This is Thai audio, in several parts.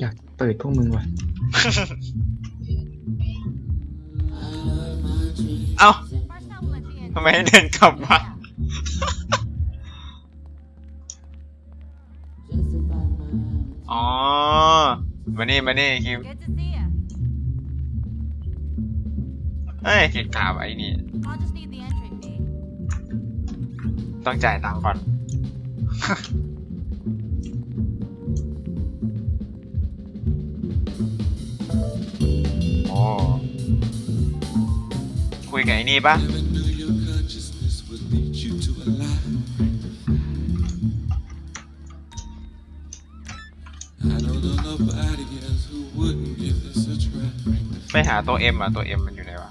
อยากเปิดพวกมึงว่ะ เอ้าทำไมให้เดินกลับมาอ๋อ มานี่มานี่คิม Good to see you. เอ้ยเกะกาไอ้นี่ I'll just need the entry fee. ต้องจ่ายตังค์ก่อน โอ้คุยกับไอ้นี่ปะไปหาตัวเอ็มอะ ตัวเอ็มมันอยู่ไหนวะ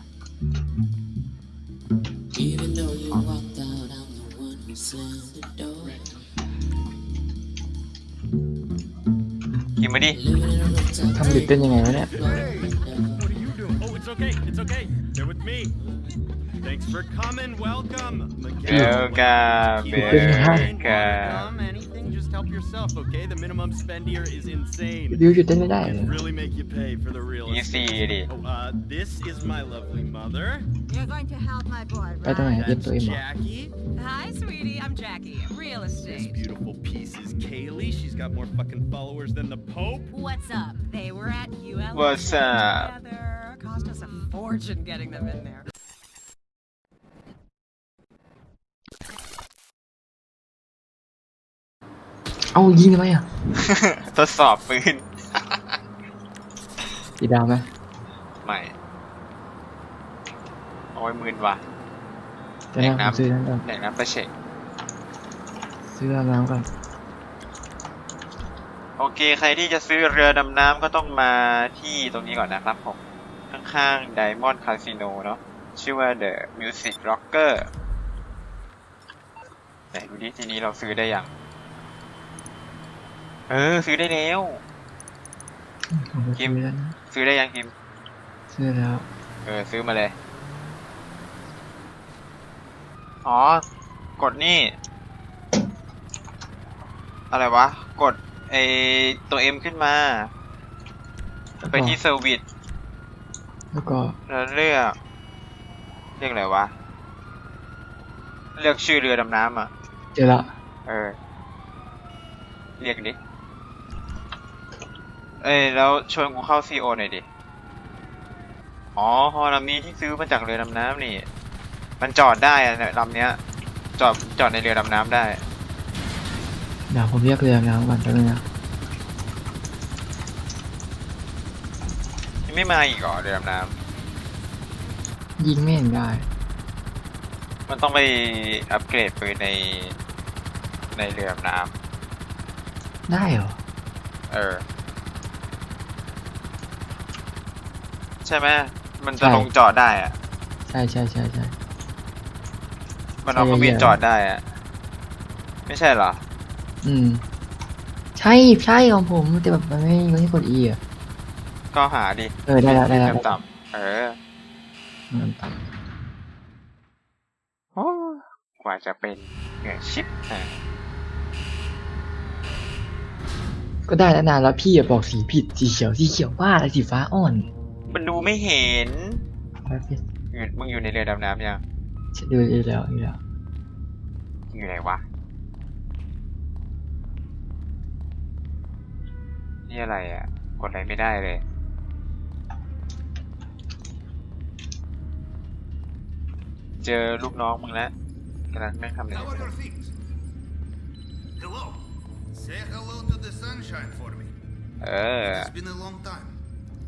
ดิ Living in a rooftop ทำดิบเป็นยังไงวะเนี่ย floor. What are you doing? Oh, it's okay. It's okay. They're with me. Thanks for coming. Welcome. Miguel. Welcome, Keep on going. welcome. Welcome. yourself, okay? The minimum spend here is insane. Really make you pay for the real You estate. see it. Oh, uh, this is my lovely mother. You're going to help my boy, right? That's. Jackie. Hi, sweetie. I'm Jackie. Real This beautiful piece is Kaylee. She's got more fucking followers than the Pope. What's up? They were at UL. What's up? Together. Cost us a fortune getting them in there. เอายิงทำไมอะทดสอบปืนสีดาวไหมไม่โอ้ยมืนว่ะจะนั่งแดกน้ำซื้อนั่นก่อนแดกน้ำประเชกซื้อน้ำก่อนโอเค ใครที่จะซื้อเรือดำน้ำก็ต้องมาที่ตรงนี้ก่อนนะครับผม ข้างๆ Diamond Casino เนาะชื่อว่า The Music Rocker ไหนดูดิทีนี้เราซื้อได้ยัง เออ ซื้อได้แล้ว ผมก็กิซื้มอแล้วนะซื้อได้ยังคิม ซื้อแล้วเออ ซื้อมาเลย อ๋อ กดนี่ อะไรวะ กดไอตัว M ขึ้นมาแล้วไปก็ที่เซอร์วิสแล้วก็แล้วเลือก เรียกอะไรวะ เลือกชื่อเรือดำน้ำอะ เจอละเออ เรียกดิ เอ้ยแล้วชวนกูเข้าซีโอหน่อยดิ อ๋อฮอลำนี้ที่ซื้อมาจากเรือดำน้ำนี่ มันจอดได้อะเนี่ยลำเนี้ย จอดจอดในเรือดำน้ำได้ เดี๋ยวผมเรียกเรือน้ำก่อนแป๊บนึงนะยังไม่มาอีกเหรอเรือดำน้ยิงไม่เห็นได้ำมันต้องไปอัปเกรดปืนใน ในเรือดำน้ได้เหรอำเออ ใช่ไหมมันจะใช่ ลงจอดได้อะใช่ใช่ใช่ใช่ มันเอาใช่เครื่องบินใช่ จอดได้อะไม่ใช่เหรออืม ใช่ใช่ของผมแต่แบบมันไม่ไม่ให้กด E อะก็หาดิเออได้แล้วได้แล้วต่ำๆเออมันต่โอ้กว่าจะเป็นเหนื่อยชิบอะำก็ได้แล้วนานแล้วพี่อย่าบอกสีผิดสีเขียวสีเขียวว่าอะไรสีฟ้าอ่อน มันดูไม่เห็นฟ้าผิดอยู่มึงอยู่ในเรือดำน้ำยังดูดีแล้วดีแล้วอยู่ไหนวะ นี่อะไรอะ กดอะไรไม่ได้เลยเจอลูกน้องมึงแล้วกำลังนั่งทำอะไร How are your things? Hello. Say hello to the sunshine for me. เออ It's been a long time.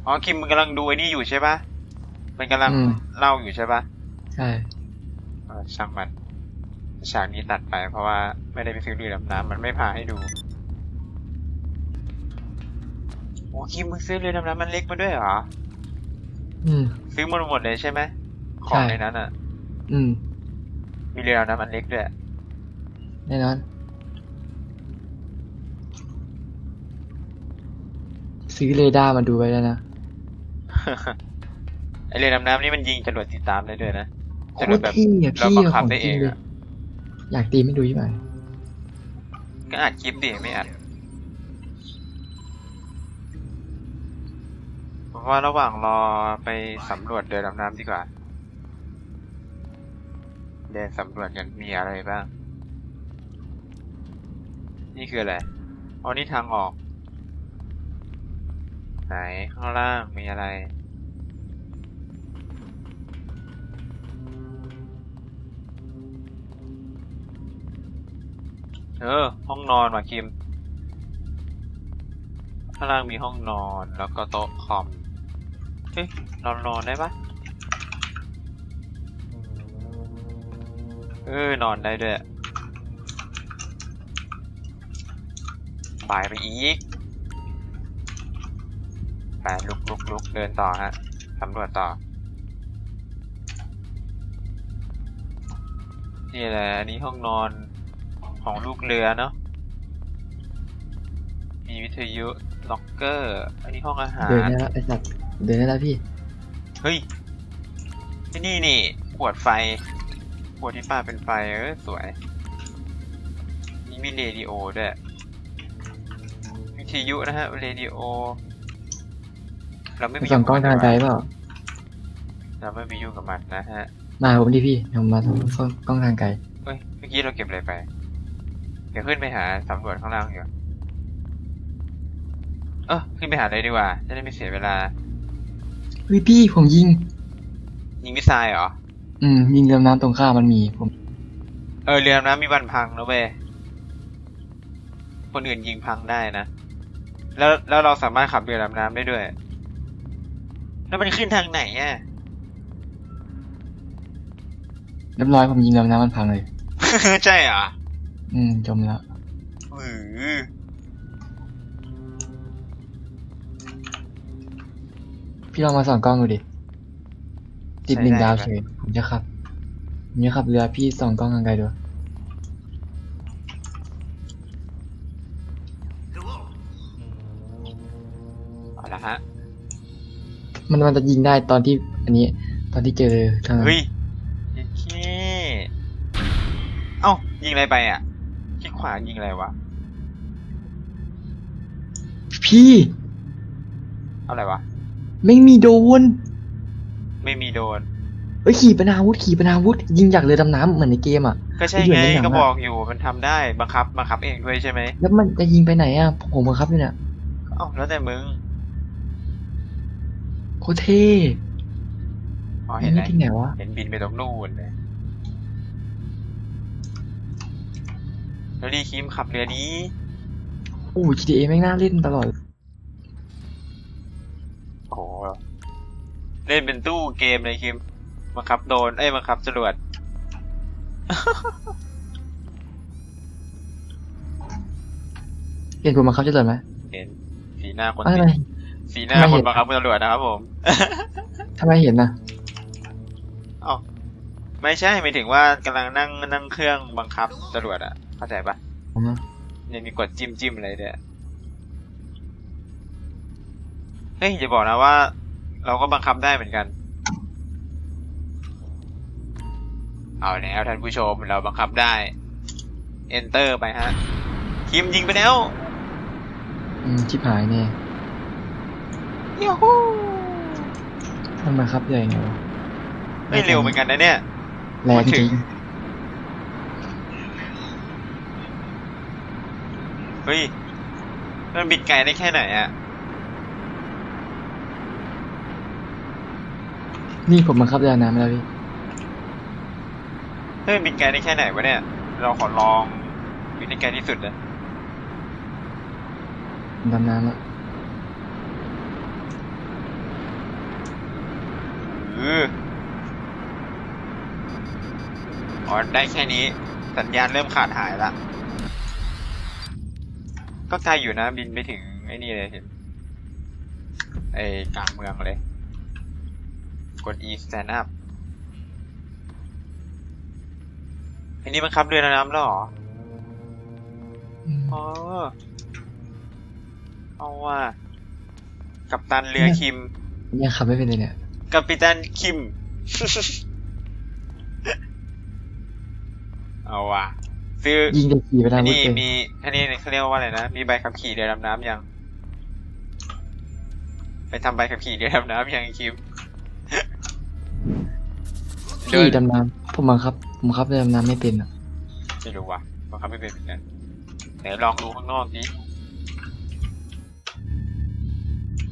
อ๋อคิมมึงกำลังดูไอ้นี่อยู่ใช่ปะมันกำลังอืม เล่าอยู่ใช่ปะใช่ เออช่างมันฉากนี้ตัดไป เพราะว่าไม่ได้ไปซื้อเรือดำน้ำมันไม่พาให้ดูโอ้คิมมึงซื้อเรือดำน้ำมันเล็กมาด้วยเหรออืม ซื้อหมดหมดเลยใช่ไหมของใช่ ในนั้นอะ อืมมีเรือดำน้ำมันเล็กด้วยแน่นอนซื้อเรดาร์มาดูไว้แล้วนะ ไอเรือดำน้ำนี่มันยิงจรวดติดตามได้ด้วยนะโคจรวตดรแบบเท่อะเราพี่บังอะคัขบองได้จเอริงงเลยอะอยากตีไม่ดูใช่ไหมก็อัดคลิปดิไม่อัดผมว่าระหว่างรอไปสำรวจเดินดำน้ำดีกว่า เดินสำรวจกันมีอะไรบ้าง นี่คืออะไรอ๋อนี่ทางออก ไหนข้างล่างมีอะไร เออ ห้องนอนว่ะคิม ข้างล่างมีห้องนอนแล้วก็โต๊ะคอม เฮ้ยนอนนอนได้ปะเออนอนได้ด้วย บายไปอีก ลุกลุกลุกเดินต่อฮะสำรวจต่อ นี่แหละ อันนี้ห้องนอนของลูกเรือเนาะ มีวิทยุล็อกเกอร์ อันนี้ห้องอาหาร เดินได้แล้วไอ้สัตว์เดินได้แล้วพี่ เฮ้ยที่นี่นี่ขวดไฟขวดที่ป้าเป็นไฟเออสวย นี่มีเรดิโอด้วย วิทยุนะฮะ เรดิโอ เราไม่ไปส่องกล้องทางไกลเปล่าเราไม่ไปยุ่งกับมันนะฮะมาผมดิพี่ผมมาส่องกล้องทางไกลเฮ้ยเมื่อกี้เราเก็บอะไรไป เดี๋ยวขึ้นไปหาสำรวจข้างล่างอยู่เออขึ้นไปหาเลยดีกว่า จะได้ไม่เสียเวลาเฮ้ยพี่ผมยิง ยิงมิสไซล์เหรอ อืม ยิงเรือน้ำตรงข้ามมันมีผม เออเรือดำน้ำมีวันพังนะเว้ยคนอื่นยิงพังได้นะ แล้วแล้วเราสามารถขับเรือดำน้ำได้ด้วย แล้วมันขึ้นทางไหนอะ เรียบร้อยผมยิงเรือน้ำมันพังเลย ใช่เหรออืมจมแล้วอือพี่ลองมาส่องกล้องดูดิติดหนึ่งดาวเฉยผมจะขับผมจะขับเรือพี่ส่องกล้องทางไกลดู มันมันจะยิงได้ตอนที่อันนี้ ตอนที่เจอทานั้นเฮ้ยโอเคเอ้ายิงอะไรไปอะคลิกขวายิงอะไรวะ พี่อะไรวะ ไม่มีโดนไม่มีโดน เอ้ยขี่ปนาวุธขี่ปนาวุธ ยิงจากเรือดำน้ำเหมือนในเกมอะก็ใช่ไงก็บอกอยู่มันทำได้บังคับบังคับเองด้วยใช่ไหม แล้วมันจะยิงไปไหนอะผมบังคับอยู่เนี่ยเอ้าแล้วแต่มึง โคตรเท่อ๋อยิเห็งนได้แล้วที่ไหนวะ เห็นบินไปตรงนู่นเลยแล้วดีคิมขับเรือนี้โอ้ GTA แม่งน่าเล่นตลอด โอ้โหเล่นเป็นตู้เกมเลยคิมบังคับโดนเอ้ยบังคับจรวดเห็นผมบังคับจะเลยไหมเห็นสีหน้าคนทำติไมด สีหน้าทำไมคเห็นนบังคับจรวดนะครับผม ทำไมเห็นนะเอ้าไม่ใช่หมายถึงว่ากำลังนั่งนั่งเครื่องบังคับจรวดอะเข้าใจปะผมนะเนี่ยมีกดจิ้มจิ้มอะไรด้วยเฮ้ยอย่าบอกนะว่า เราก็บังคับได้เหมือนกัน เอาแล้วท่านผู้ชมเราบังคับได้ enter ไปฮะ คิมยิงไปแล้ว อืมชิบหายเนี่ ยยูฮูมันบังคับใหญ่ไงวะไม่เร็วเหมือนกันนะเนี่ย แรงจริงเฮ้ย มันบิดไกลได้แค่ไหนอะนี่ผมบังคับเรือน้ำแล้วพี่เฮ้ยมันบิดไกลได้แค่ไหนวะเนี่ย เราขอลองบินได้ไกลที่สุดเลยดำน้ำแล้ว เอออ๋อได้แค่นี้ สัญญาณเริ่มขาดหายละ ก็ไกลอยู่นะบินไปถึงไอ้นี่เลยเห็นไอ้กลางเมืองเลย กด E stand up อันนี้มันขับเรือน้ำแล้วเหรออืมอ๋อเอาว่า กัปตันเรือคิมยังขับไม่เป็นเลยเนี่ย กัปตันคิมเอาว่ะซื้อยิงจะขี่ไปทาอังนวุธนี้เป็นมีอันนี้เขาเรียกว่าอะไรนะ มีใบขับขี่เรือดำน้ำยัง ไปทำใบขับขี่เรือดำน้ำยังไอ้คิมพี่ดำน้ำผมบังคับ ผมบังคับเรือดำน้ำไม่เป็นอะไม่รู้ว่ะบังคับไม่เป็นเหมือนกันไหนลองดูข้างนอกดิ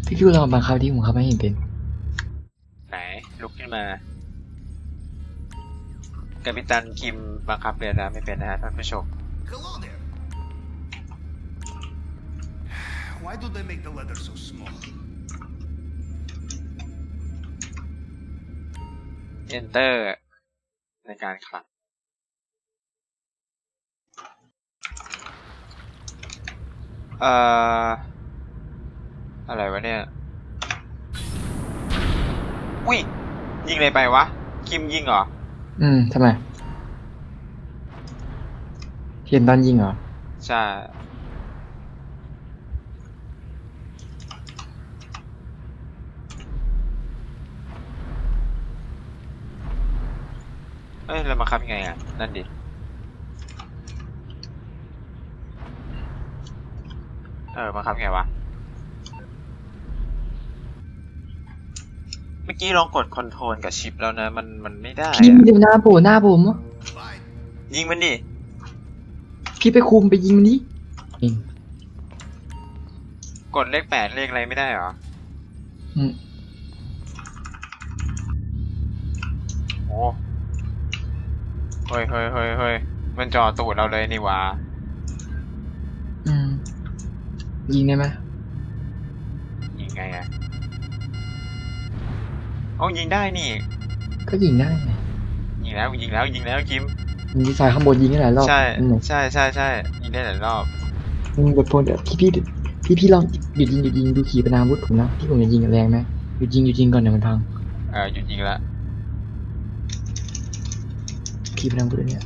พี่คิวลองบังคับที่ผมบังคับไม่เห็นเป็นไหน ลุกขึ้นมา กัปตันคิมบังคับเรือดำไม่เป็นนะฮะท่านผู้ชม Hello there. Why do they make the letter so small? enter ในการคลัง เอ่อ อะไรวะเนี่ย อุ้ย ยิงอะไรไปวะ คิมยิงเหรอ อืมทำไมเห็นตอนยิงเหรอ ใช่ เอ้ยเรามาคับยังไงอะ นั่นดิ เออมาคับยังไงวะ กี้ลองกดคอนโทรลกับชิปแล้วนะ มันมันไม่ได้พี่อะเดี๋ยวหน้าโผล่หน้าผม Fine. ยิงมันดิ พี่ไปคุมไปยิงมันดิยิงกดเลขแปดเลขอะไรไม่ได้เหรอ อืมโอ้เฮ้ยเฮ้ยเฮ้ยเฮ้ยมันจ่อตูดเราเลยนี่หวะอืมยิงได้ไหมยิงไงอะ โอ้ยิงได้นี่ ก็ยิงได้ไงยิงแล้วยิงแล้วยิงแล้วคิมยิงที่สายข้างบนยิงได้หลายรอบใช่อืมใช่ใช่ใช่ยิงได้หลายรอบอืมแบบพลเดี๋ยวพี่พี่พี่พี่ลองหยุดยิงหยุดยิงดูขีปนาวุธผมนะพี่ผมจะยิงแรงไหมหยุดยิงหยุดยิงก่อนเดี๋ยวมันพังเออหยุดยิงแล้วขีปนาวุธอันเนี่ย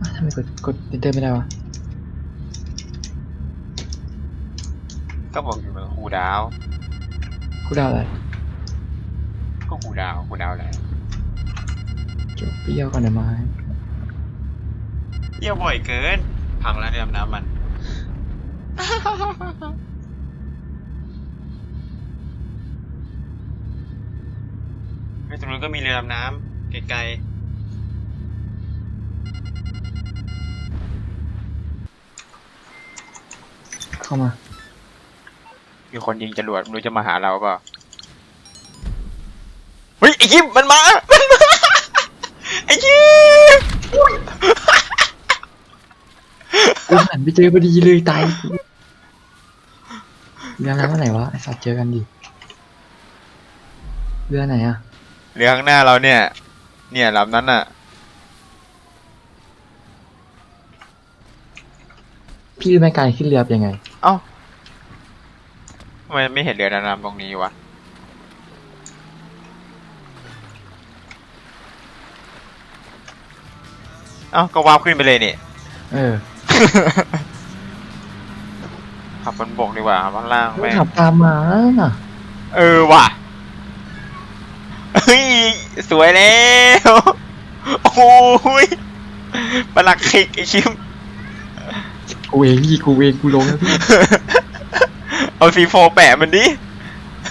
อะทำไมกดกดเอนเตอร์ไม่ได้วะก็บอกอยู่มันคูลดาวน์ กูดาวอะไรก็คูลดาวน์คูลดาวน์อะไรเก็บเปรี้ยวก่อนเดี๋ยวมาให้เยี่ยวบ่อยเกิน พังแล้วเรือดำน้ำมัน ไม่ตรงนู้นก็มีเรือดำน้ำไกลเข้ามาๆ มีคนยิงจรวดไม่รู้จะมาหาเราเปล่าเฮ้ยไอ้ยิมมันมามันมาไอ้ยิมกูหันไปเจอพอดีเลยตายเรือน้ำว่าไหนวะไอสัตว์เจอกันดิเรือไหนอะเรือข้างหน้าเราเนี่ย เนี่ยลำนั้นน่ะพี่รู้ไหมการขึ้นเรือเป็นยังไง เอ้า ทำไมไม่เห็นเรือดำน้ำตรงนี้วะ เอ้าก็วาร์ปขึ้นไปเลยนี่ เออขับบนบกดีกว่าข้างล่างต้อแม่งงขับตามมาน่ะ เออว่ะเฮ้ยสวยแล้วโอ้ยปลักคิกไอชิมกูเองพี่กูเองกูลงแล้วพี่ เอาซีโฟแปะมันดิ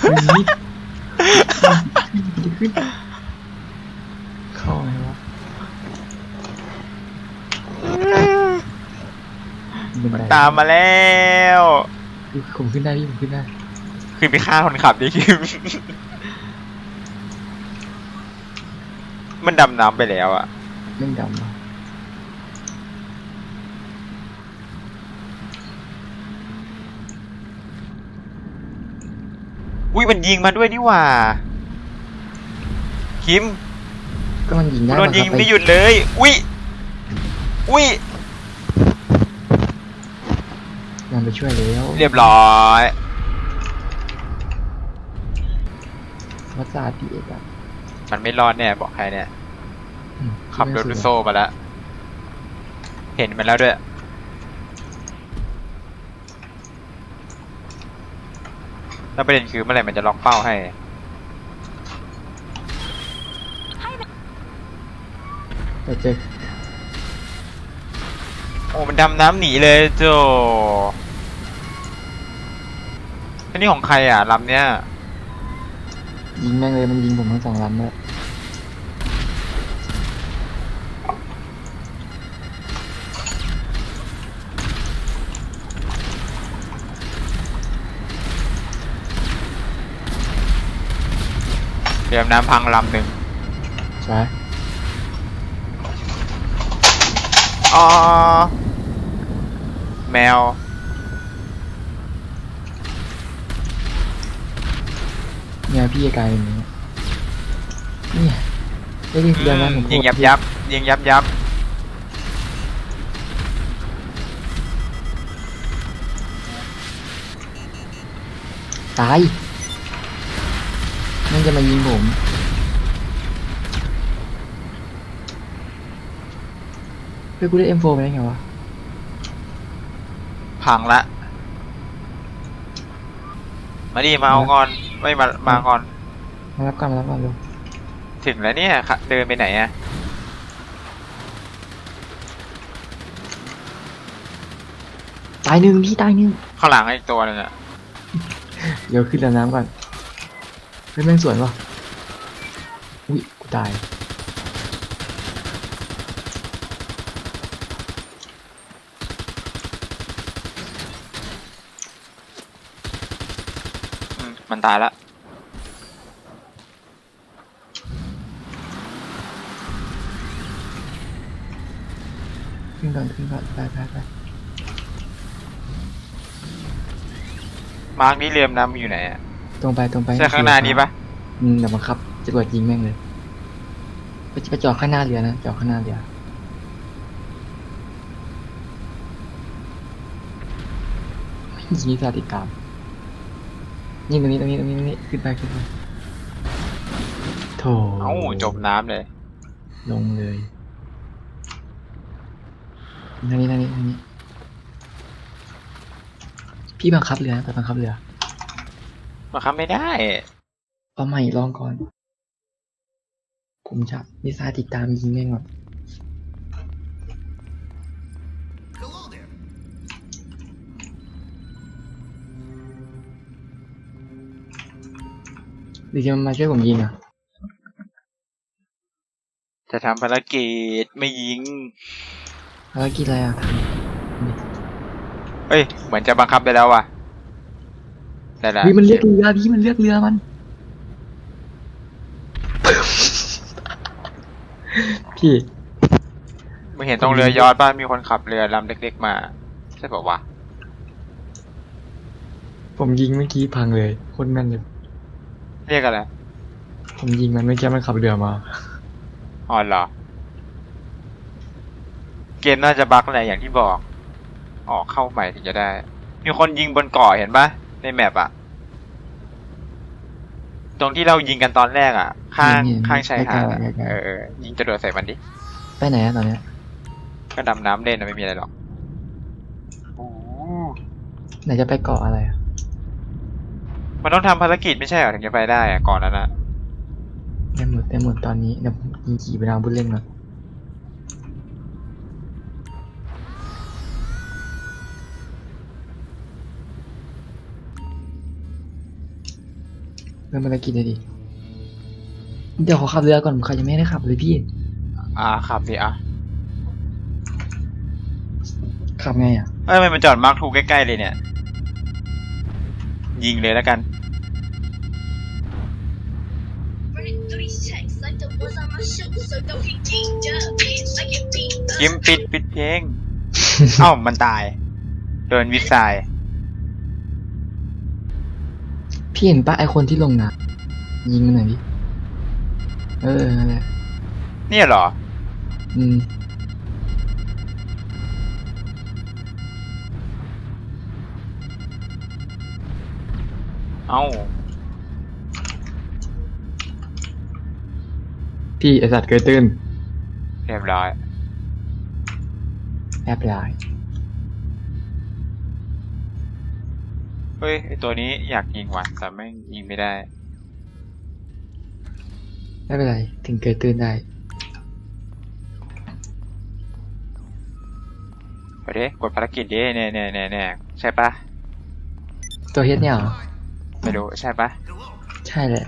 มึงนี่ขึ้นเข้าไงวะบันไดตามมาแล้ว ผมขึ้นได้พี่ผมขึ้นได้คือไปฆ่าคนขับดิคิมมันดำน้ำไปแล้วอะเล่นดำวะ อุ้ยมันยิงมาด้วยนี่หว่า คิมก็มันยิงได้โดนยิงบัคับไม่หยุดเลย อุ้ยอุ้ยมันไปช่วยแล้วเรียบร้อยวัดศาสตร์ดีเอกอะมันไม่รอดแน่บอกใครเนี่ยอืมขับโดนโซ่มาแล้ว เห็นมันแล้วด้วย แล้วประเด็นคือเมื่อไหร่มันจะล็อกเป้าให้แต่เจอโอ้มันดำน้ำหนีเลยโจอันนี้ของใครอะลำเนี้ยยิงแม่งเลยมันยิงผมทั้งสองลำเลย เรือดำน้ำพังลำหนึ่งใช่อ๋อแมว เนี่ยพี่กลายเป็นอย่างนี้เนี่ยได้ยินเดือนนั้นผมยิงยับยับยิงยับยับตาย มันจะมายิงผมเฮ้ยกูได้ M4 ไปได้ไงวะ พังละ มาดิมาเอาก่อน ไม่มา มาก่อน มารับก่อนมารับก่อนเร็วถึงแล้วเนี่ยค่ะเดินไปไหนอะตายหนึ่งพี่ตายหนึ่งข้างหลังอีกตัวหนึงอะเดี๋ยวขึ้นเรือน้ำก่อน เฮ้ยแม่งสวนวะอุ้ยกูตายอืมมันตายละ ขึ้นก่อนขึ้นก่อนไปไปไปมาร์กนี้เรือดำน้ำอยู่ไหนอะ ตรงไปตรงไปใช่ข้างหน้านี้ปะอืมเดี๋ยวมาขับจรวดยิงแม่งเลยไปไปจอดข้างหน้าเรือนะจอดข้างหน้าเรือยิงนี่สาติดตามนี่ตรงนี้ตรงนี้ตรงนี้ตรงนี้ขึ้นไปขึ้นไปโถเอ้าจมน้ำเลย ลงเลยทางนี้ทางนี้ทางนี้พี่บังคับเรือนะไปบังคับเรือ มาคับไม่ได้ เอาใหม่ลองก่อน ผมจะมิสไซล์ติดตามยิงแม่งก่อน Hello there. หรือจะมาช่วยผมยิงอะ จะทำภารกิจไม่ยิง ภารกิจอะไรอะทเฮ้ย เหมือนจะบังคับไปแล้วว่ะ ได้ำละพี่มันเลือกเรือพี่มันเลือกเรือมัน พี่มึงเห็นตรงเรือยอดป่ะมีคนขับเรือลำเล็กๆมา ใช่ป่าวะผมยิงเมื่อกี้พังเลยโคตรแม่นเลย เรียกอะไรผมยิงมันเมื่อกี้มันขับเรือมาอ๋อเหรอ เกมน่าจะบั๊กแหละอย่างที่บอก ออกเข้าใหม่ถึงจะได้ มีคนยิงบนเกาะเห็นปะ ในแมปอะตรงที่เรายิงกันตอนแรกอะข้างเห็นๆข้างชายหาดอะใกล้ๆใกล้ๆเออเออยิงจรวดใส่มันดิไปไหนอะตอนเนี้ยก็ดำน้ำเล่นนะไม่มีอะไรหรอกโอ้โหไหนจะไปเกาะอะไรอะมันต้องทำภารกิจไม่ใช่เหรอถึงจะไปได้อะก่อนนั้นอะได้หมดได้หมดตอนนี้เดี๋ยวผมยิงขี่ไปดาวบุญเล่นก่อน เริ่มภารกิจเลยดิ เดี๋ยวขอขับเรือก่อนผมขับยังไม่ได้ขับเลยพี่ อ่าขับดิอะขับไงอะ เอ้ยทำไมมันจอดมาร์คทูใกล้ๆเลยเนี่ย ยิงเลยแล้วกัน Running through these checks like the ones on my shoes, so don't get geeked up. I get beat up. กิมปิดปิดเพลง เอ้ามันตาย โดนวิสาย พี่เห็นปะไอคนที่ลงน้ำยิงมันหน่อยดิเออนั่นแหละเนี่ยเหรอ อืมเอ้า พี่ไอสัตว์เกยตื้นเรียบร้อย แอบร้าย เฮ้ยไอตัวนี้อยากยิงว่ะแต่ไม่งยิงไม่ได้ ไม่เป็นไร ถึงเกยตื้นได้ ไปดดิกดภารกิจดิเนี่ยเนี่ยเนี่ยเนี่ยใช่ปะตัวเฮดเนี่ยเหรอไม่รู้ใช่ปะ Hello. ใช่แหละ